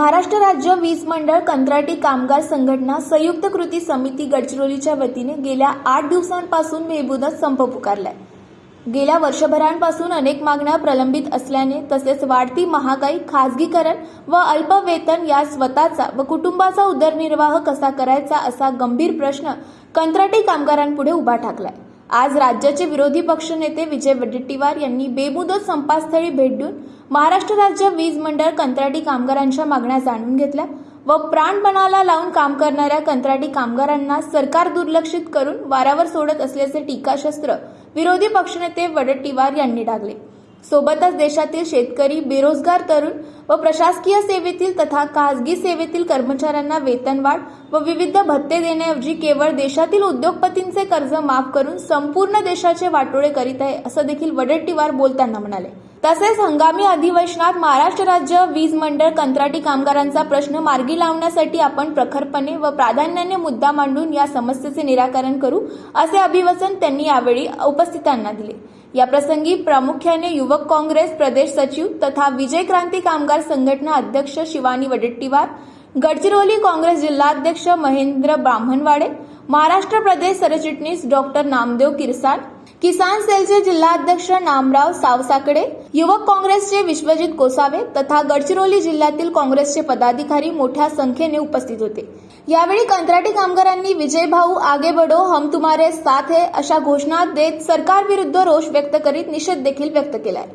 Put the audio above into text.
महाराष्ट्र राज्य वीज मंडळ कंत्राटी कामगार संघटना संयुक्त कृती समिती गडचिरोलीच्या वतीने गेल्या आठ दिवसांपासून बेमुदत संप पुकारलाय. गेल्या वर्षभरांपासून अनेक मागण्या प्रलंबित असल्याने तसेच वाढती महागाई खाजगीकरण व अल्प वेतन या स्वतःचा व कुटुंबाचा उदरनिर्वाह कसा करायचा असा गंभीर प्रश्न कंत्राटी कामगारांपुढे उभा ठाकलाय. आज राज्याचे विरोधी पक्षनेते विजय वडेट्टीवार यांनी बेमुदत संपास्थळी भेट देऊन महाराष्ट्र राज्य वीज मंडळ कंत्राटी कामगारांच्या मागण्या जाणून घेतल्या व प्राणपणाला लावून काम करणाऱ्या कंत्राटी कामगारांना सरकार दुर्लक्षित करून वाऱ्यावर सोडत असल्याचे टीकाशस्त्र विरोधी पक्षनेते वडेट्टीवार यांनी टाकले. सोबतच देशातील शेतकरी बेरोजगार तरुण व प्रशासकीय सेवेतील तथा खासगी सेवेतील कर्मचाऱ्यांना वेतनवाढ व विविध भत्ते देण्याऐवजी केवळ देशातील उद्योगपतींचे कर्ज माफ करून संपूर्ण देशाचे वाटोळे करीत आहे असं देखील वडेट्टीवार बोलताना म्हणाले. तसेच हंगामी अधिवेशनात महाराष्ट्र राज्य वीज मंडळ कंत्राटी कामगारांचा प्रश्न मार्गी लावण्यासाठी आपण प्रखरपणे व प्राधान्याने मुद्दा मांडून या समस्येचे निराकरण करू असे अभिवचन त्यांनी यावेळी उपस्थितांना दिले. या प्रसंगी प्रामुख्याने युवक काँग्रेस प्रदेश सचिव तथा विजय क्रांती कामगार संघटना अध्यक्ष शिवानी वडेट्टीवार गडचिरोली काँग्रेस जिल्हाध्यक्ष महेंद्र ब्राह्मणवाडे महाराष्ट्र प्रदेश सरचिटणीस डॉक्टर नामदेव किरसाळ किसान सेलचे जिल्हाध्यक्ष नामराव सावसाकडे युवक काँग्रेसचे विश्वजित कोसावे तथा गडचिरोली जिल्ह्यातील काँग्रेसचे पदाधिकारी मोठ्या संख्येने उपस्थित होते. यावेळी कंत्राटी कामगारांनी विजय भाऊ आगे बडो हम तुम्हारे साथ है अशा घोषणा देत सरकारविरुद्ध रोष व्यक्त करीत निषेध देखील व्यक्त केलाय.